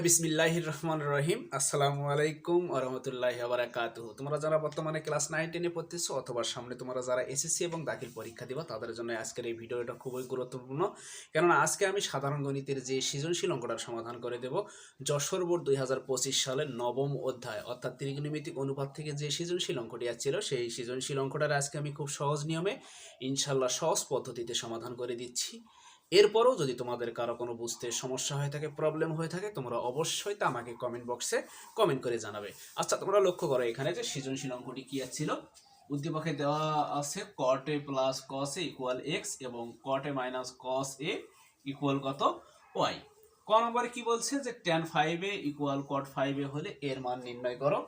বিসমিল্লাহ রহমান রহিম। আসসালামু আলাইকুম আরহামতুল্লাহ আবরাকাত তোমরা যারা বর্তমানে ক্লাস নাইন টেনে পড়তেছো অথবা সামনে তোমরা যারা এসএসসি এবং দাখিল পরীক্ষা দিবা, তাদের জন্য আজকের এই ভিডিওটা খুবই গুরুত্বপূর্ণ। কেননা আজকে আমি সাধারণ গণিতের যে সৃজনশীল অঙ্কটার সমাধান করে দেব, যশোর বোর্ড দুই হাজার পঁচিশ সালের নবম অধ্যায়। অর্থাৎ ত্রিকোণমিতিক অনুপাত থেকে যে সৃজনশীল অঙ্কটি ছিল সেই সৃজনশীল অঙ্কটার আজকে আমি খুব সহজ নিয়মে ইনশাল্লাহ সহজ পদ্ধতিতে সমাধান করে দিচ্ছি। এরপরও যদি তোমাদের কারও কোনো বুঝতে সমস্যা হয়ে থাকে প্রবলেম হয়ে থাকে, তোমরা অবশ্যই তা আমাকে কমেন্ট বক্সে কমেন্ট করে জানাবে। আচ্ছা তোমরা লক্ষ্য করো এখানে যে সৃজনশীল অঙ্কটি কি ছিল উদ্দীপকে দেওয়া আছে cot plus cos A equal X এবং cot minus cos A equal কত? ওয়াই ক নম্বরে কি বলছে যে ten five equal cot five হলে এর মান নির্ণয় করো?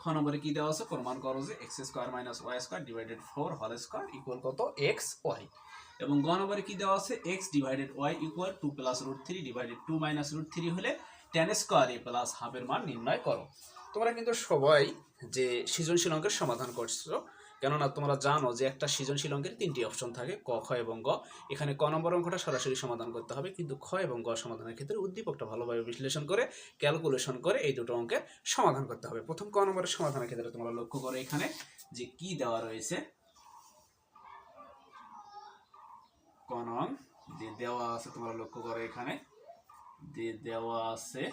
খ নম্বরে কি দেওয়া আছে? প্রমাণ করো যে X square minus Y square divided four হল স্কোয়ার ইকুয়াল কত? এক্স ওয়াই এবং গ নম্বরে কি দেওয়া আছে? X divided Y equal two plus root three divided two minus root three হলে টেন স্কোয়ার এ প্লাস হাফের মান নির্ণয় করো। তোমরা কিন্তু সবাই যে সৃজনশীল অঙ্কের সমাধান করছ, কেননা তোমরা জানো যে একটা সৃজনশীল অঙ্কের তিনটি অপশন থাকে, ক, খ এবং গ। এখানে ক নম্বর অঙ্কটা সরাসরি সমাধান করতে হবে, কিন্তু খ এবং গ সমাধানের ক্ষেত্রে উদ্দীপকটা ভালোভাবে বিশ্লেষণ করে ক্যালকুলেশন করে এই দুটো অঙ্কের সমাধান করতে হবে। প্রথম ক নম্বরের সমাধানের ক্ষেত্রে তোমরা লক্ষ্য করো এখানে যে কি দেওয়া রয়েছে কনং যে দেওয়া আছে, তোমরা লক্ষ্য করো এখানে। যে দেওয়া আছে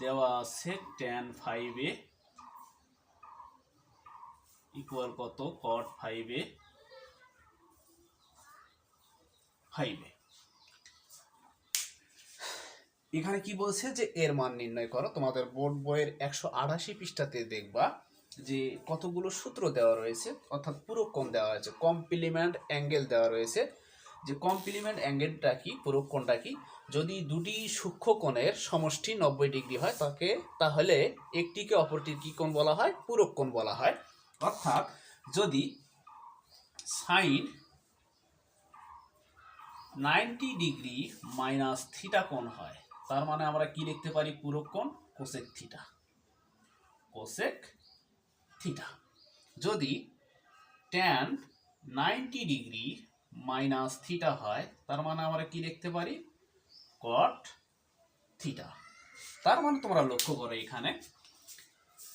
দেওয়া আছে টেন ফাইভে ইকুয়াল কত? কট ফাইভে ফাইভে এখানে কি বলছে যে এর মান নির্ণয় করো, তোমাদের বোর্ড বইয়ের একশো আঠাশি পৃষ্ঠাতে দেখবা। যে কতগুলো সূত্র দেওয়া রয়েছে, অর্থাৎ পুরো কোণ দেওয়া হয়েছে কমপ্লিমেন্ট অ্যাঙ্গেল দেওয়া রয়েছে, যে কমপ্লিমেন্ট অ্যাঙ্গেলটা কি, পুরো কোণটা কি, যদি দুটি সূক্ষ্ম কোণের সমষ্টি নব্বই ডিগ্রি হয়, তাকে, তাহলে একটিকে অপরটির কি কোণ বলা হয়, পুরো কোণ বলা হয়। অর্থাৎ যদি sine ninety degree minus theta কোণ হয়, তার মানে আমরা কি লিখতে পারি, পুরো কোণ? Cosec theta. কোসেক থিটা যদি tan ninety degree minus theta হয়, তার মানে আমরা কি লিখতে পারি? কট থিটা তার মানে তোমরা লক্ষ্য করো এখানে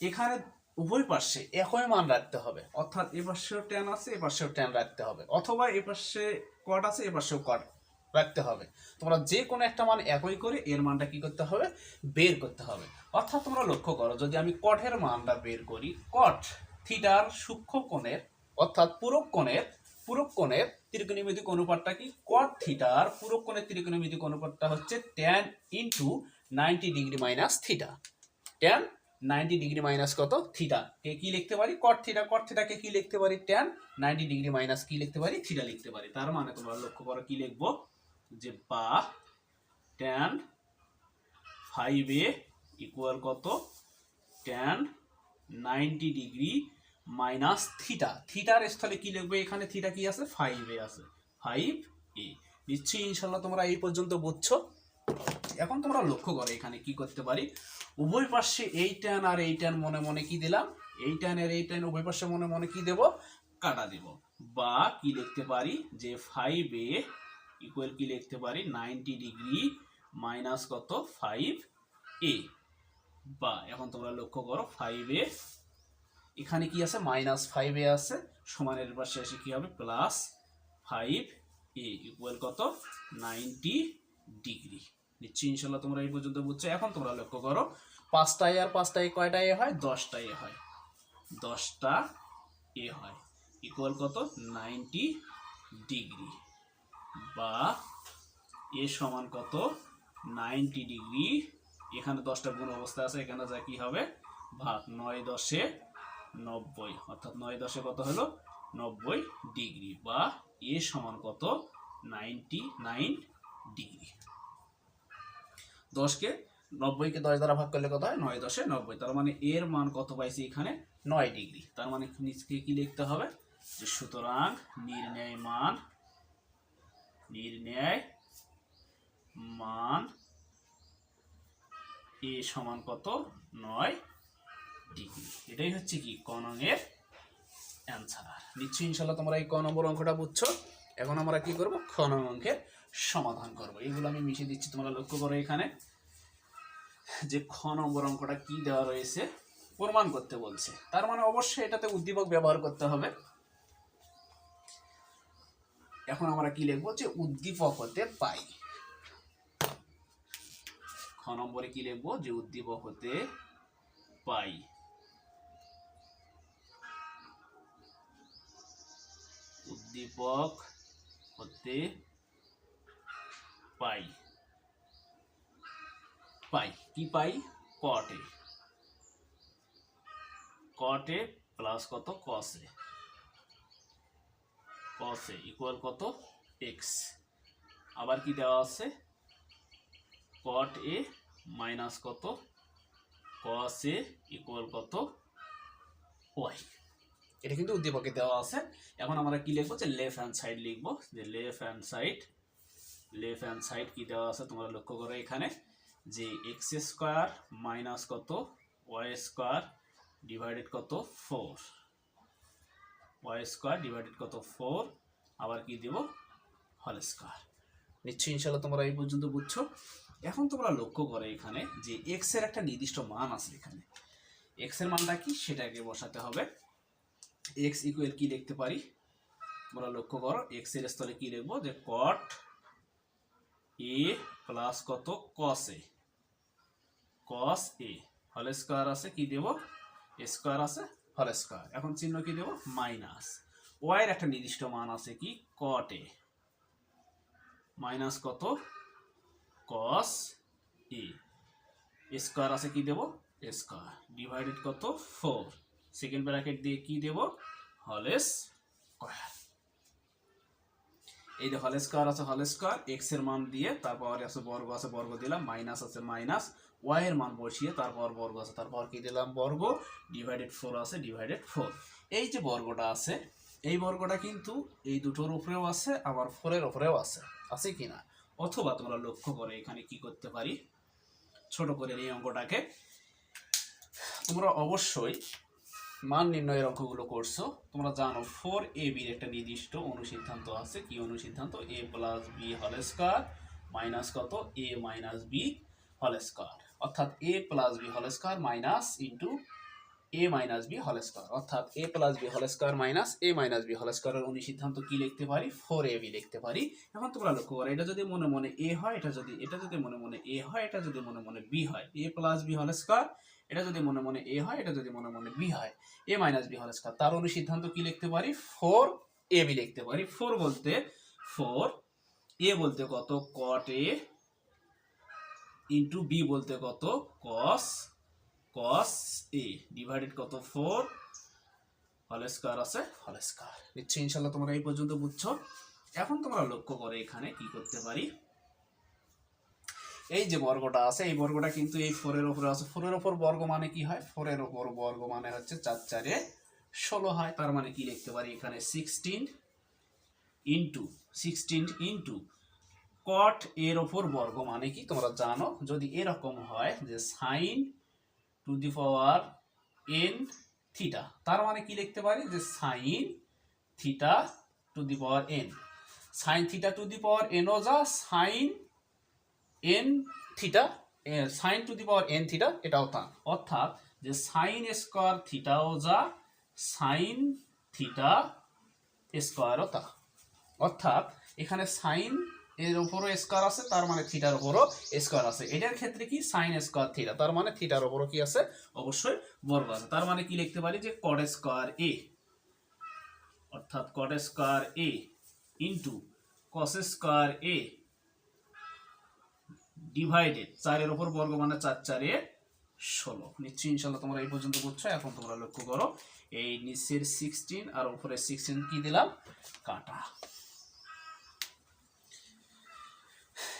এখানে উভয় পাশে একই মান রাখতে হবে। অর্থাৎ এ পাশেও ট্যান আছে, এ পাশেও ট্যান রাখতে হবে। অথবা এ পাশে কট আছে, এ পাশেও কট রাখতে হবে। তোমরা যে কোনো একটা মান একই করে এর মানটা কি করতে হবে? বের করতে হবে। অর্থাৎ তোমরা লক্ষ্য করো, যদি আমি কঠের মানটা বের করি কট থিটার সূক্ষ্ম কোণের, অর্থাৎ পুরো কোণের পুরো কোণের ত্রিকোণমিতিক অনুপাতটা কি? কট থিটার পুরো কোণের ত্রিকোণমিতিক অনুপাতটা হচ্ছে tan into ninety degree minus theta tan ninety degree minus কত? থিটা কে কি লিখতে পারি? কট থিটা কট থিটাকে কি লিখতে পারি? ট্যান নাইনটি ডিগ্রি মাইনাস কি লিখতে পারি? থিটা লিখতে পারি। তার মানে তোমরা লক্ষ্য করো কি লিখব? যে বা ট্যান ফাইভ এ ইকুয়াল কত? Tan ninety degree minus theta থিটার স্থলে কি লিখবে? এখানে থিটা কি আছে? ফাইভ এ আছে। ফাইভ এ নিশ্চয়ই ইনশাল্লাহ তোমরা এই পর্যন্ত বুঝছ। এখন তোমরা লক্ষ্য করো এখানে কি করতে পারি। উভয় পাশে এই ট্যান আর এই ট্যান মনে মনে কি দিলাম? এই ট্যান আর এই ট্যান উভয় পাশে মনে মনে কি দেব? কাটা দেব। বা কি লিখতে পারি? যে ফাইভ এ ইকুয়াল কি লিখতে পারি? নাইনটি ডিগ্রি মাইনাস কত? ফাইভ এ বা, এখন তোমরা লক্ষ্য করো ফাইভ এ এখানে কি আছে? মাইনাস ফাইভ এ আছে। সমানের পাশে এসে কি হবে? প্লাস ফাইভ এ ইকুয়াল কত? নাইনটি ডিগ্রি নিশ্চয়ই ইনশাল্লাহ তোমরা এই পর্যন্ত বুঝছ। এখন তোমরা লক্ষ্য করো পাঁচটা এ আর পাঁচটা এ কয়টা এ হয়? দশটা এ হয়। দশটা এ হয়। ইকুয়াল কত? নাইনটি ডিগ্রি বা এ সমান কত? Ninety degree. এখানে দশটা গুণ অবস্থা আছে, এখানে যা কি হবে? ভাগ নয় দশে নব্বই। অর্থাৎ নয় দশে কত হলো? নব্বই ডিগ্রি। বা এ সমান কত? Ninety nine degree. দশকে নব্বইকে দশ দ্বারা ভাগ করলে কত হয়? নয় দশে নব্বই। তার মানে এর মান কত পাইছি এখানে? নয় ডিগ্রি। তার মানে নিচকে কি লিখতে হবে? যে সুতরাং নির্ণয় মান নির্ণয়, মান, এ সমান কত? নয় ডিগ্রি। এটাই হচ্ছে কি কনং এর অ্যান্সার নিশ্চয়ই ইনশাল্লাহ তোমরা এই ক নম্বর অঙ্কটা বুঝছ। এখন আমরা কি করব? খ নং অঙ্কের সমাধান করব। এগুলো আমি মিশিয়ে দিচ্ছি, তোমরা লক্ষ্য করো এখানে যে খ নম্বর অঙ্কটা কি দেওয়া রয়েছে, প্রমাণ করতে বলছে। তার মানে অবশ্যই এটাতে উদ্দীপক ব্যবহার করতে হবে। এখন আমরা কি লিখব যে উদ্দীপক হতে পাই। খ নম্বরে কি লিখব? যে উদ্দীপক হতে পাই। উদ্দীপক হতে পাই। পাই। কি পাই? কটে কটে প্লাস কত? কসে কসে ইকুয়াল কত? এক্স আবার কি দেওয়া আছে? কট এ মাইনাস কত? কস এ ইকুয়াল কত? ওয়াই এটা কিন্তু উদ্দীপকে দেওয়া আছে। এখন আমরা কি লিখব? যে লেফট হ্যান্ড সাইড লিখব। যে left hand side left hand side কি দেওয়া আছে? তোমরা লক্ষ্য করো এখানে। যে এক্স স্কোয়ার মাইনাস কত? ওয়াই স্কোয়ার ডিভাইডেড কত? ফোর ওয়াই স্কোয়ার ডিভাইডেড কত? ফোর আবার কি দেব? হল স্কোয়ার নিশ্চয়ই ইনশাল্লাহ তোমরা এই পর্যন্ত বুঝছ। এখন তোমরা লক্ষ্য করো এখানে যে এক্সের একটা নির্দিষ্ট মান আছে এখানে। এক্সের মানটা কি? সেটাকে বসাতে হবে। এক্স ইকুয়াল কি লিখতে পারি? তোমরা লক্ষ্য করো এক্সের স্থলে কি লিখব? যে কট এ প্লাস কত? কস এ কস এ হল স্কোয়ার আছে কি দেব? স্কোয়ার আছে হল স্কোয়ার এখন চিহ্ন কি দেব? মাইনাস। ওয়াই এর একটা নির্দিষ্ট মান আছে কি? কট এ মাইনাস কত? কস এ স্কোয়ার আছে কি দেব? স্কোয়ার ডিভাইডেড কত? ফোর সেকেন্ড ব্র্যাকেট দিয়ে কি দেব? হলেস স্কোয়ার এই যে হল স্কোয়ার আছে হল স্কোয়ার এক্সের মান দিয়ে তারপর আছে বর্গ আছে, বর্গ দিলাম, মাইনাস আছে মাইনাস। ওয়াই এর মান বসিয়ে তারপর বর্গ আছে, তারপর কি দিলাম? বর্গ ডিভাইডেড ফোর আছে ডিভাইডেড ফোর এই যে বর্গটা আছে, এই বর্গটা কিন্তু এই দুটোর উপরেও আছে, আবার ফোরের উপরেও আছে। আছে কি না? অথবা তোমরা লক্ষ্য করে এখানে কি করতে পারি? ছোট করে এই অঙ্কটাকে। তোমরা অবশ্যই মান নির্ণয়ের অঙ্কগুলো করছ। তোমরা জানো ফোর এ বির একটা নির্দিষ্ট অনুসিদ্ধান্ত আছে। কি অনুসিদ্ধান্ত? এ প্লাস বি হল স্কোয়ার মাইনাস কত? এ মাইনাস বি হল স্কোয়ার অর্থাৎ এ প্লাস বি হল square minus into A minus B হল স্কোয়ার অর্থাৎ এ প্লাস বি হল square minus A minus B হল স্কোয়ারের অনুসিদ্ধান্ত কি লিখতে পারি? ফোর এ বি লিখতে পারি। এখন তোমরা লক্ষ্য করো, এটা যদি মনে মনে এ হয়, এটা যদি এটা যদি মনে মনে এ হয়, এটা যদি মনে মনে বি হয়। এ প্লাস বি হল স্কোয়ার এটা যদি মনে মনে এ হয়, এটা যদি মনে মনে বি হয়। এ মাইনাস বি হল স্কোয়ার তার অনুসিদ্ধান্ত কি লিখতে পারি? ফোর এ বি লিখতে পারি। ফোর বলতে ফোর এ বলতে কত? কট এ ইন্টু বি বলতে কত? কস কস এ ডিভাইডেড কত? ফোর হল স্কোয়ার আছে হল স্কোয়ার নিশ্চয়ই ইনশাল্লাহ তোমরা এই পর্যন্ত বুঝছ। এখন তোমরা লক্ষ্য করে এখানে কি করতে পারি? এই যে বর্গটা আছে, এই বর্গটা কিন্তু এই ফোরের ওপরে আছে। ফোরের ওপর বর্গ মানে কি হয়? ফোরের ওপর বর্গ মানে হচ্ছে চার চারে ষোলো হয়। তার মানে কি লিখতে পারি? এখানে sixteen into sixteen into cot এর ওপর বর্গ মানে কি? তোমরা জানো, যদি এরকম হয় যে sine to the power N theta তার মানে কি লিখতে পারি? যে sine theta to the power N sine theta to the power NO যা sine N theta sine to the power N theta এটাও তা। অর্থাৎ যে সাইন স্কোয়ার থিটাও যা সাইন থিটা স্কোয়ারও তা। অর্থাৎ এখানে সাইন এর উপরও স্কোয়ার আছে, তার মানে থিটার উপরও স্কোয়ার আছে। এটার ক্ষেত্রে কি? সাইন স্কোয়ার থিটা তার মানে থিটার উপরও কি আছে? অবশ্যই বর্গ আছে। তার মানে কি লিখতে পারি? যে কড স্কোয়ার এ অর্থাৎ cot square A into cos square A divided চারের উপর বর্গ মানে চার চারে ষোলো। নিশ্চয়ই ইনশাল্লাহ তোমরা এই পর্যন্ত করছ এখন তোমরা লক্ষ্য করো, এই নিচের সিক্সটিন আর উপরে সিক্সটিন কি দিলাম? কাটা।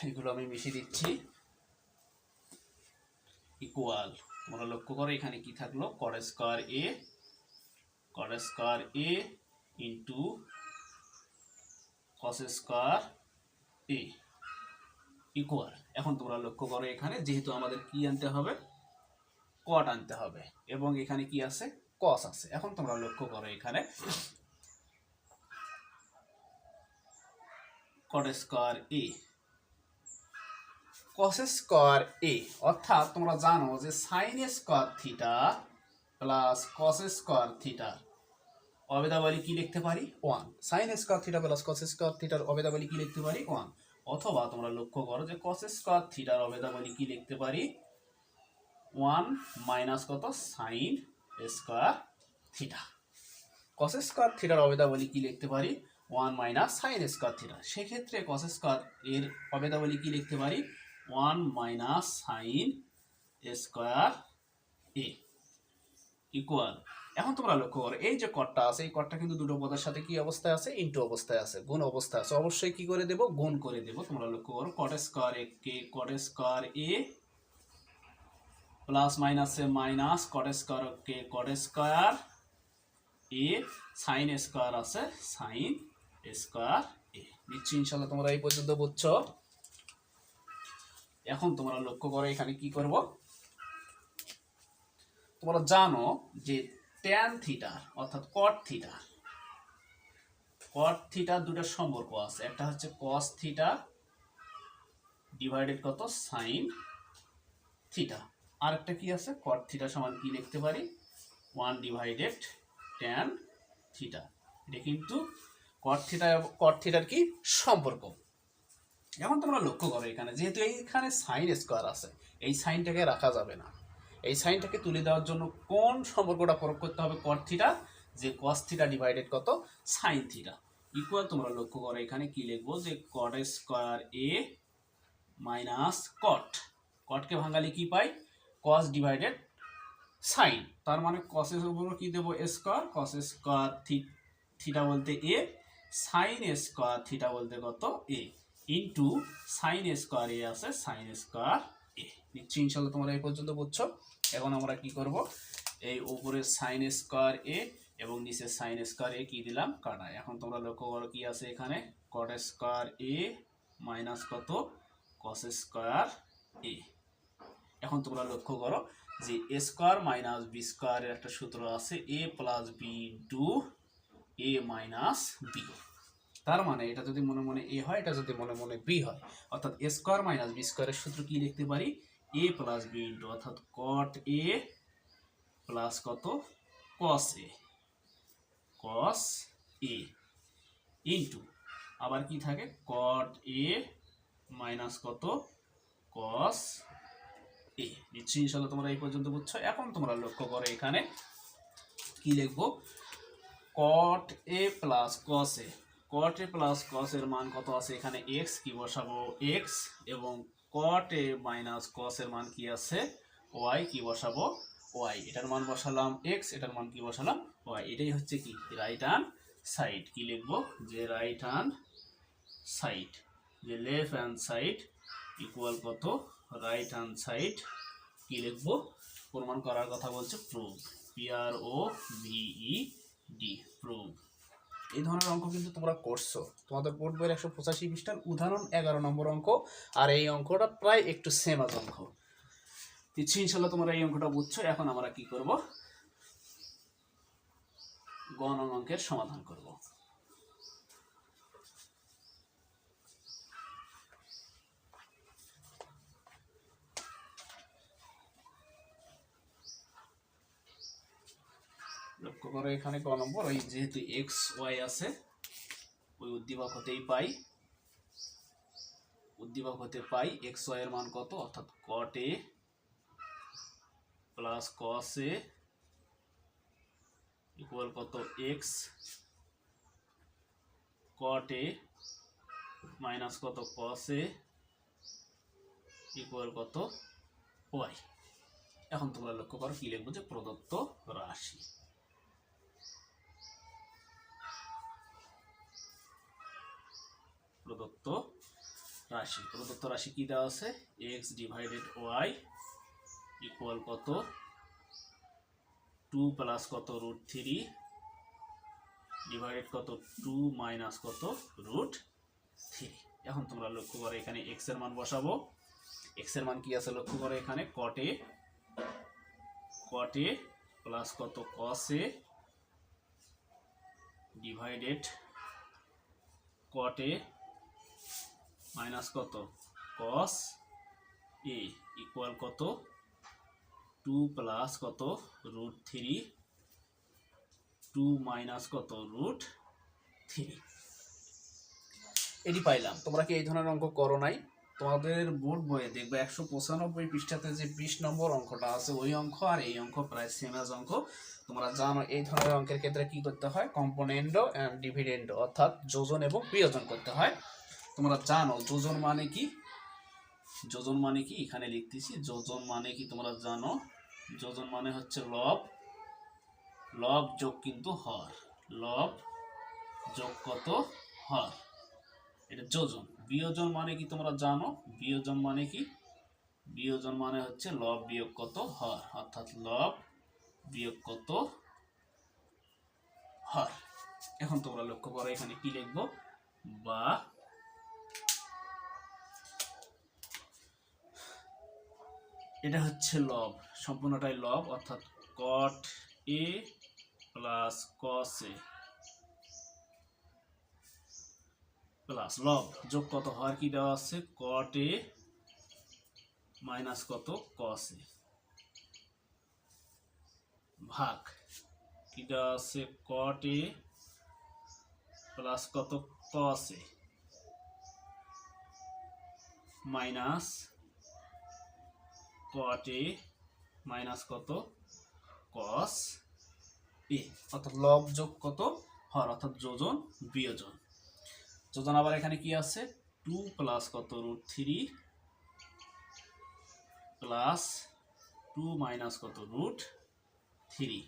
এগুলো আমি মিশিয়ে দিচ্ছি। ইকুয়াল তোমরা লক্ষ্য করো এখানে কি থাকল? Cot square A cot square A into cos square A equal এখন তোমরা লক্ষ্য করো এখানে, যেহেতু আমাদের কি আনতে হবে? কট আনতে হবে। এবং এখানে কি আছে? কস আছে। এখন তোমরা লক্ষ্য করো এখানে। কট স্কোয়ার এ কস এ অর্থাৎ তোমরা জানো যে sine square theta plus cos square theta অবেদাবলী কি লিখতে পারি? One sine square theta plus cos থিটার অবেদাবলী কি লিখতে পারি? ওয়ান অথবা তোমরা লক্ষ্য করো যে কস থিটার অবেদাবলী কি লিখতে পারি? ওয়ান মাইনাস কত? সাইন স্কোয়ার থিটা কস থিটার অবেদাবলী কি লিখতে পারি? One minus sine square theta সেক্ষেত্রে কস এর অবেদাবলী কি লিখতে পারি? One minus sine square A equal. এখন তোমরা লক্ষ্য করো, এই যে কটটা আছে, এই কটটা কিন্তু দুটো পদের সাথে কি অবস্থায় আছে? ইন্টু অবস্থায় আছে, গুণ অবস্থায় আছে। অবশ্যই কি করে দেব? গুণ করে দেব। তোমরা লক্ষ্য করো কট স্কোয়ার এ কে কট স্কোয়ার এ প্লাস মাইনাসে minus cot square K cot square A, sine square আছে, সাইন স্কোয়ার এ। নিশ্চয়ই ইনশাল্লাহ তোমরা এই পর্যন্ত বুঝছ। এখন তোমরা লক্ষ্য করো এখানে কি করব? তোমরা জানো যে ট্যান থিটা অর্থাৎ কট থিটা কট থিটা দুটো সম্পর্ক আছে। একটা হচ্ছে কস থিটা ডিভাইডেড কত? সাইন থিটা আর একটা কি আছে? কট থিটা সমান কি লিখতে পারি? ওয়ান ডিভাইডেড ট্যান থিটা এটা কিন্তু কট থিটা কট থিটার কি? সম্পর্ক। এখন তোমরা লক্ষ্য করো এখানে, যেহেতু এইখানে সাইন স্কোয়ার আছে, এই সাইনটাকে রাখা যাবে না। এই সাইনটাকে তুলে দেওয়ার জন্য কোন সম্পর্কটা প্রয়োগ করতে হবে? কট থিটা যে কস থিটা ডিভাইডেড কত? সাইন থিটা ইকুয়াল তোমরা লক্ষ্য করো এখানে কি লিখব? যে কট স্কোয়ার এ মাইনাস কট কটকে ভাঙালে কি পাই? কস ডিভাইডেড সাইন তার মানে কসের উপর কি দেবো? স্কোয়ার কস স্কোয়ার থিটা বলতে এ সাইন স্কোয়ার থিটা বলতে কত? A into sine square A আছে সাইন স্কোয়ার এ নিশ্চয়ই ইনশাল্লাহ তোমরা এই পর্যন্ত বুঝছ এখন আমরা কি করব? এই উপরে সাইন স্কোয়ার এ এবং নিচে সাইন স্কোয়ার এ কি দিলাম? কাটা। এখন তোমরা লক্ষ্য করো কি আছে এখানে? কট স্কোয়ার এ মাইনাস কত? কস স্কোয়ার এ এখন তোমরা লক্ষ্য করো যে এ স্কোয়ার মাইনাস বি স্কোয়ারের একটা সূত্র আছে A plus B into A minus B তার মানে এটা যদি মনে মনে এ হয়, এটা যদি মনে মনে বি হয়, অর্থাৎ এ স্কোয়ার মাইনাস বি স্কোয়ারের সূত্র কি লিখতে পারি? এ প্লাস বি ইন্টু অর্থাৎ কট এ প্লাস কত? কস এ কস এ ইন্টু আবার কি থাকে? কট এ মাইনাস কত? কস এ নিশ্চয়ই ইনশাল্লাহ তোমরা এই পর্যন্ত বুঝছ। এখন তোমরা লক্ষ্য করো এখানে কি লিখব? কট A plus cos A caught A plus কস মান কত আছে? এখানে এক্স কি বসাবো? এক্স এবং কট এ মাইনাস কস এর মান কি আছে? ওয়াই কি বসাবো? ওয়াই এটার মান বসালাম এক্স এটার মান কি বসালাম ওয়াই এটাই হচ্ছে কি? রাইট হ্যান্ড সাইড কি লিখব? যে রাইট হ্যান্ড সাইড যে লেফট হ্যান্ড সাইড ইকুয়াল কত? রাইট হ্যান্ড সাইড কি লিখব? প্রমাণ করার কথা বলছে prove P R O V E D prove এই ধরনের অঙ্ক কিন্তু তোমরা করছ। তোমাদের বোর্ড বইয়ের একশো পঁচাশি পৃষ্ঠার উদাহরণ, এগারো নম্বর অঙ্ক, আর এই অঙ্কটা প্রায় একটু সেম আজ অঙ্ক। দিচ্ছি, ইনশাল্লাহ তোমরা এই অঙ্কটা বুঝছ। এখন আমরা কি করব? গণ অঙ্কের সমাধান করব। লক্ষ্য করো এখানে ক নম্বর ওই যেহেতু এক্স ওয়াই আছে, ওই উদ্দীপক হতেই পাই। উদ্দীপক হতে পাই এক্স ওয়াই এর মান কত? অর্থাৎ cot A plus cos A equal কত এক্স কট এ মাইনাস কত কস এ ইকুয়াল কত ওয়াই এখন তোমরা লক্ষ্য করো, কি লিখব যে প্রদত্ত রাশি। প্রদত্ত রাশি। প্রদত্ত রাশি কি দেওয়া আছে? এক্স ডিভাইডেড ওয়াই ইকুয়াল কত? টু প্লাস কত রুট থ্রি ডিভাইডেড কত? টু মাইনাস কত? রুট থ্রি এখন তোমরা লক্ষ্য করো, এখানে এক্সের মান বসাবো। এক্সের মান কি আছে? লক্ষ্য করো এখানে কটে কটে প্লাস কত? কসে ডিভাইডেড কটে মাইনাস কত? কস এ ইকুয়াল কত? টু প্লাস কত? রুট থ্রি টু মাইনাস কত? রুট থ্রি এটি পাইলাম। তোমরা কি এই ধরনের অঙ্ক করো নাই? তোমাদের বোর্ড বইয়ে দেখবে একশো পঁচানব্বই পৃষ্ঠাতে যে বিশ নম্বর অঙ্কটা আছে, ওই অঙ্ক আর এই অঙ্ক প্রায় সেম অ্যাজ অঙ্ক। তোমরা জানো এই ধরনের অঙ্কের ক্ষেত্রে কি করতে হয়? কম্পোনেন্ডো অ্যান্ড ডিভিডেন্ডো অর্থাৎ যোজন এবং বিয়োজন করতে হয়। তোমরা জানো, যোজন মানে কি? যোজন মানে কি? এখানে লিখতেছি, যোজন মানে কি তোমরা জানো? যোজন মানে হচ্ছে লব। লব যোগ কিন্তু হর। লব যোগ কত? হর। এটা যোজন। বিয়োজন মানে কি তোমরা জানো? বিয়োজন মানে কি? বিয়োজন মানে হচ্ছে লব বিয়োগ কত? হর। অর্থাৎ লব বিয়োগ কত? হর। এখন তোমরা লক্ষ্য করো, এখানে কি লিখব? বা এটা হচ্ছে লব সম্পূর্ণটাই লব অর্থাৎ cot A plus cos A plus লব যোগ কত হওয়ার কি দেওয়া আছে? কট এ মাইনাস কত? কস এ ভাগ, কি দেওয়া আছে? কট এ প্লাস কত? কস এ মাইনাস কট এ মাইনাস কত? কস এ অর্থাৎ লব যোগ কত? হর, অর্থাৎ যোজন, বিয়োজন। যোজন আবার এখানে কি আছে? টু প্লাস কত root three plus two minus কত রুট থ্রি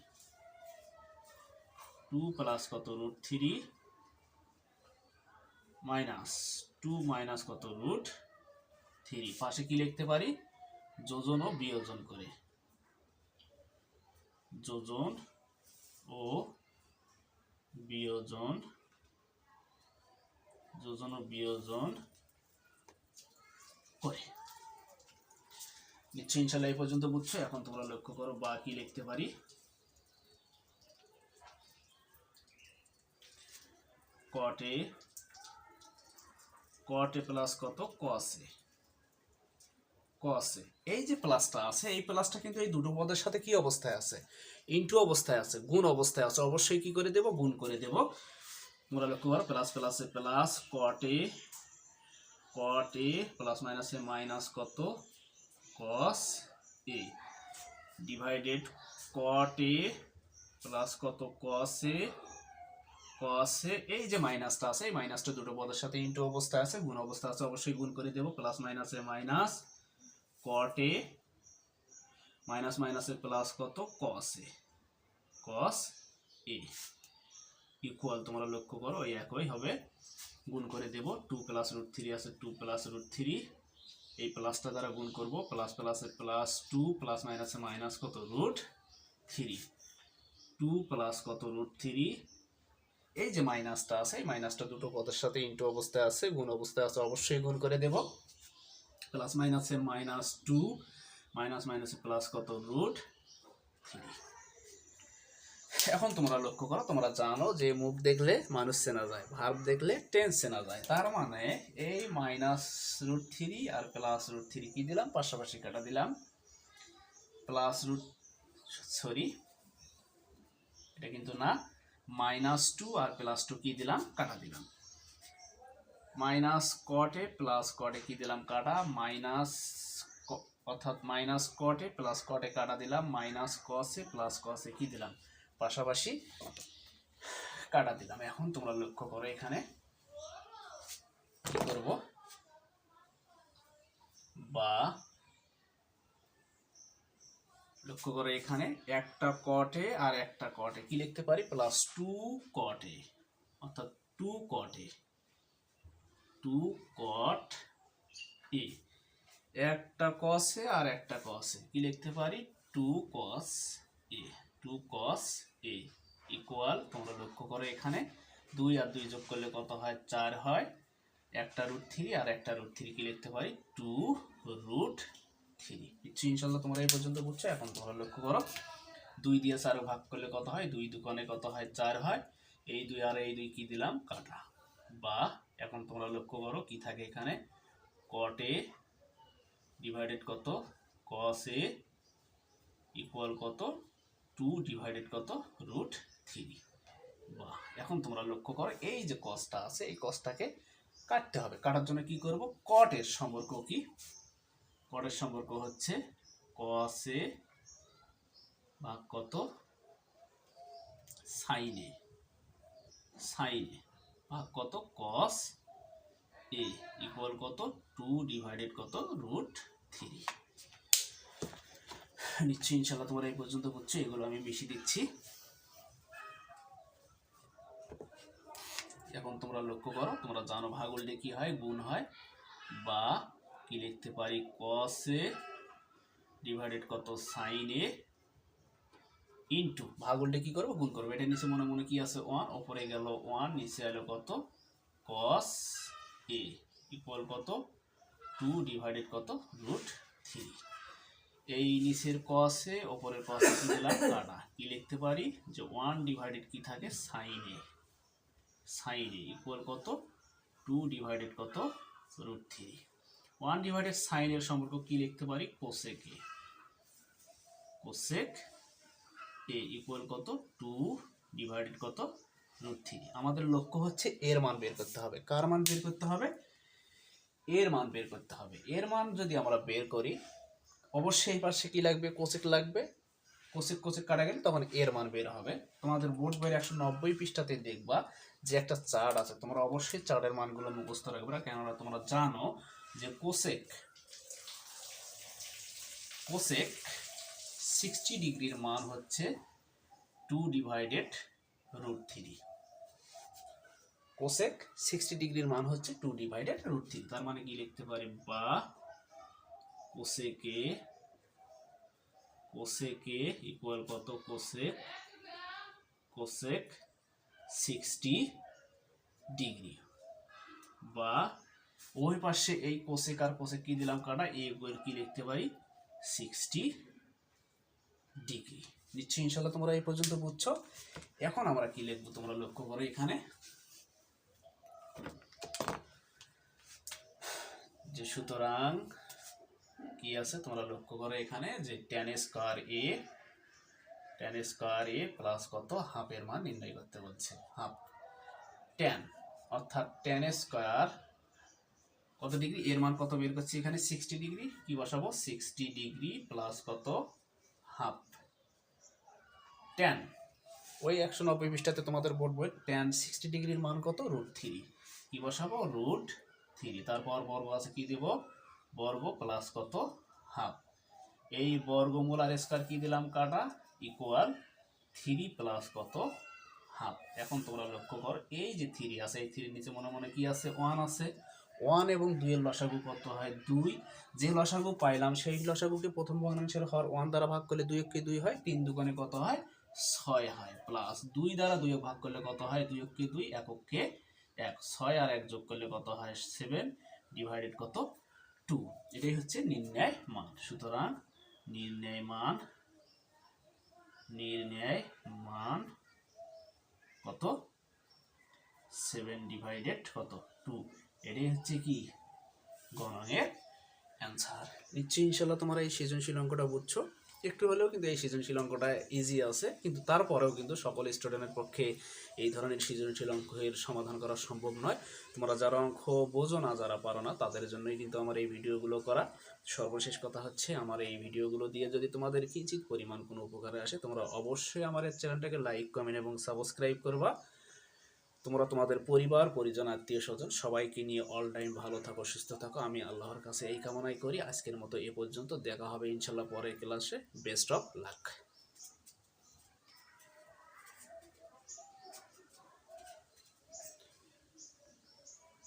টু প্লাস কত root three minus two minus কত রুট থ্রি পাশে কি লিখতে পারি? যোজন ও বিয়োজন করে। যোজন ও বিয়োজন, যোজন ও বিয়োজন করে। নিশ্চয় ইনশাল্লাহ এই পর্যন্ত বুঝছ? এখন তোমরা লক্ষ্য করো বা কি লিখতে পারি। কটে কটে প্লাস কত? কসে কসে এই যে প্লাসটা আছে, এই প্লাসটা কিন্তু এই দুটো পদের সাথে কি অবস্থায় আছে? ইনটু অবস্থায় আছে, গুণ অবস্থায় আছে, অবশ্যই কি করে দেব? গুণ করে দেব। তোমরা লক্ষ্য করো, প্লাস, প্লাসে প্লাস কটে কটে প্লাস, মাইনাসে মাইনাস কত? কস এ। ডিভাইডেড কটে প্লাস কত? কসে কসে এই যে মাইনাসটা আছে, এই মাইনাসটা দুটো পদের সাথে ইনটু অবস্থায় আছে, গুণ অবস্থা আছে, অবশ্যই গুণ করে দেব। প্লাস, মাইনাসে মাইনাস কট এ মাইনাস মাইনাসের প্লাস কত? Cos A. Cos A. Equal তোমরা লক্ষ্য করো ওই একই হবে। গুণ করে দেব টু প্লাস রুট থ্রি আছে টু প্লাস রুট থ্রি এই প্লাসটা দ্বারা গুণ করব প্লাস প্লাসে প্লাস টু প্লাস মাইনাসে মাইনাস কত? রুট থ্রি টু প্লাস কত? রুট থ্রি এই যে মাইনাসটা আছে, এই মাইনাসটা দুটো পদের সাথে ইন্টু অবস্থায় আছে, গুণ অবস্থায় আছে, অবশ্যই গুণ করে দেব। প্লাস মাইনাসে মাইনাস টু মাইনাস মাইনাসে প্লাস কত রুট এখন তোমরা লক্ষ্য করো, তোমরা জানো যে মুখ দেখলে মানুষ চেনা যায় ভার্ব দেখলে টেন্স চেনা যায়। তার মানে এই মাইনাস রুট থ্রি আর প্লাস রুট থ্রি কি দিলাম? পাশাপাশি কাটা দিলাম। প্লাস রুট সরি এটা কিন্তু না মাইনাস টু আর প্লাস টু কি দিলাম? কাটা দিলাম। মাইনাস কটে প্লাস কটে কি দিলাম কাটা? মাইনাস অর্থাৎ মাইনাস কটে প্লাস কটে কাটা দিলাম, মাইনাস কসে প্লাস কসে কি দিলাম? পাশাপাশি কাটা দিলাম। এখন তোমরা লক্ষ্য করো এখানে কি করব? বা লক্ষ্য করো এখানে একটা কটে আর একটা কটে কি লিখতে পারি? প্লাস টু কটে অর্থাৎ টু কটে টু কট এ একটা কসে আর একটা কসে কি লিখতে পারি? Two cos A two cos A equal তোমরা লক্ষ্য করো এখানে, দুই আর দুই যোগ করলে কত হয়? চার হয়। একটা রুট থ্রি আর একটা রুট থ্রি কি লিখতে পারি? টু রুট থ্রি ইচ্ছু ইনশাল্লাহ তোমরা এই পর্যন্ত বুঝছ, এখন তোমরা লক্ষ্য করো। দুই দিয়ে চার ভাগ করলে কত হয়? দুই দোকানে কত হয়? চার হয়। এই দুই আর এই দুই কি দিলাম? কাটা। বা এখন তোমরা লক্ষ্য করো কি থাকে এখানে। কট এ ডিভাইডেড কত? কস এ ইকুয়াল কত? টু ডিভাইডেড কত? রুট থ্রি বাহ, এখন তোমরা লক্ষ্য করো এই যে কসটা আছে, এই কসটাকে কাটতে হবে। কাটার জন্য কি করব? কটের সম্পর্ক কি? কটের সম্পর্ক হচ্ছে কস ভাগ কত? সাইনে সাইনে ভাগ কত কস এ ইকুয়াল কত টু ডিভাইডেড কত রুট থ্রি নিশ্চয়ই ইনশাল্লাহ তোমরা এই পর্যন্ত বুঝছ এগুলো আমি মিশিয়ে দিচ্ছি। এখন তোমরা লক্ষ্য করো, তোমরা জানো ভাগ উল্টে কি হয়, গুণ হয়, বা কি লিখতে পারি কস ডিভাইডেড কত সাইন এ ইন্টু ভাগ উল্টে কি করব? গুণ করব। এটা নিচে মনে মনে কি আছে? ওয়ান ওপরে গেল ওয়ান নিচে এলো কত? কস এ ইকুয়াল কত? টু ডিভাইডেড কত? রুট থ্রি এই নিচের কসে ওপরের কসে কি দিলাম? কাটা। কি লিখতে পারি? যে ওয়ান ডিভাইডেড কি থাকে? Sine A sine A equal কত? টু ডিভাইডেড কত? রুট থ্রি ওয়ান ডিভাইডেড সাইনের সম্পর্ক কি লিখতে পারি? কোসেক কোসেক এ ইকুয়াল কত? টু ডিভাইডেড কত? রুট থ্রি আমাদের লক্ষ্য হচ্ছে এর মান বের করতে হবে। কার মান বের করতে হবে? এর মান বের করতে হবে। এর মান যদি আমরা বের করি, অবশ্যই পাশে কি লাগবে? কোসেক লাগবে। কোসেক কোসেক কাটা গেলে তখন এর মান বের হবে। তোমাদের বোর্ড বইয়ের একশো নব্বই পৃষ্ঠাতে দেখবা যে একটা চার্ট আছে। তোমরা অবশ্যই চার্টের মানগুলো মুখস্থ রাখবে না, কেননা তোমরা জানো যে কোসেক কোসেক সিক্সটি ডিগ্রির মান হচ্ছে two divided root three cosec sixty ডিগ্রির মান হচ্ছে টু ডিভাইডেড রুট থ্রি তার মানে কি লিখতে পারি বা কোসেকে কোসেকে ইকুয়াল কত? Cosec cosec sixty degree. বা ওই পাশে এই কোসেক আর কোসেক কি দিলাম? কাটা বইয়ের কি লিখতে পারি? Sixty degree. নিশ্চয়ই ইনশাল্লাহ তোমরা এই পর্যন্ত বুঝছ। এখন আমরা কি লিখব তোমরা লক্ষ্য করো এখানে। যে সুতরাং কি আছে তোমরা লক্ষ্য করো এখানে যে tan square A tan square A plus কত? হাফের মান নির্ণয় করতে বলছে। হাফ টেন অর্থাৎ টেন স্কোয়ার কত ডিগ্রি? এর মান কত বের করছি এখানে? Sixty degree. কি বসাবো? সিক্সটি ডিগ্রি প্লাস কত? হাফ। টেন ওই একশো নব্বই পৃষ্ঠাতে তোমাদের বোর্ড বই টেন সিক্সটি ডিগ্রির মান কত? রুট থ্রি কি বসাবো? রুট থ্রি তারপর বর্গ আছে কি দেব? বর্গ প্লাস কত? হাফ। এই বর্গমূল আর স্কোয়ার কি দিলাম? কাটা ইকুয়াল থ্রি প্লাস কত? হাফ। এখন তোমরা লক্ষ্য কর, এই যে থ্রি আছে, এই থ্রির নিচে মনে মনে কি আছে? ওয়ান আছে। ওয়ান এবং দুইয়ের লসাগু কত হয়? দুই। যে লসাগু পাইলাম, সেই লসাগুকে প্রথম ভগ্নাংশের হর ওয়ান দ্বারা ভাগ করলে দুই এককে দুই হয়, তিন দুগুণে কত হয়? ছয় হয়। প্লাস দুই দ্বারা দুই ভাগ করলে কত হয়? দুই এককে দুই এককে এক। ছয় আর এক যোগ করলে কত হয়? সেভেন ডিভাইডেড কত? টু। এটাই হচ্ছে নির্ণয় মান। সুতরাং নির্ণয় মান নির্ণয় মান কত? সেভেন ডিভাইডেড কত? টু। এটাই হচ্ছে কি গণনের অ্যান্সার নিশ্চয়ই ইনশাল্লাহ তোমরা এই সৃজনশীল অঙ্কটা বুঝছ। একটু হলেও কিন্তু এই সৃজনশীল অঙ্কটা ইজি আছে, কিন্তু তারপরেও কিন্তু সকল স্টুডেন্টের পক্ষে এই ধরনের সৃজনশীল অঙ্কের সমাধান করা সম্ভব নয়। তোমরা যারা অঙ্ক বোঝো না, যারা পারো না, তাদের জন্যই কিন্তু আমার এই ভিডিওগুলো করা। সর্বশেষ কথা হচ্ছে, আমার এই ভিডিওগুলো দিয়ে যদি তোমাদের কিঞ্চিত পরিমাণ কোনো উপকারে আসে, তোমরা অবশ্যই আমার চ্যানেলটাকে লাইক কমেন্ট এবং সাবস্ক্রাইব করবা। তোমরা তোমাদের পরিবার, পরিজন, আত্মীয় স্বজন সবাইকে নিয়ে অল টাইম ভালো থাকো, সুস্থ থাকো। আমি আল্লাহর কাছে এই কামনাই করি। আজকের মতো এ পর্যন্ত। দেখা হবে ইনশাল্লাহ পরের ক্লাসে বেস্ট অফ লাক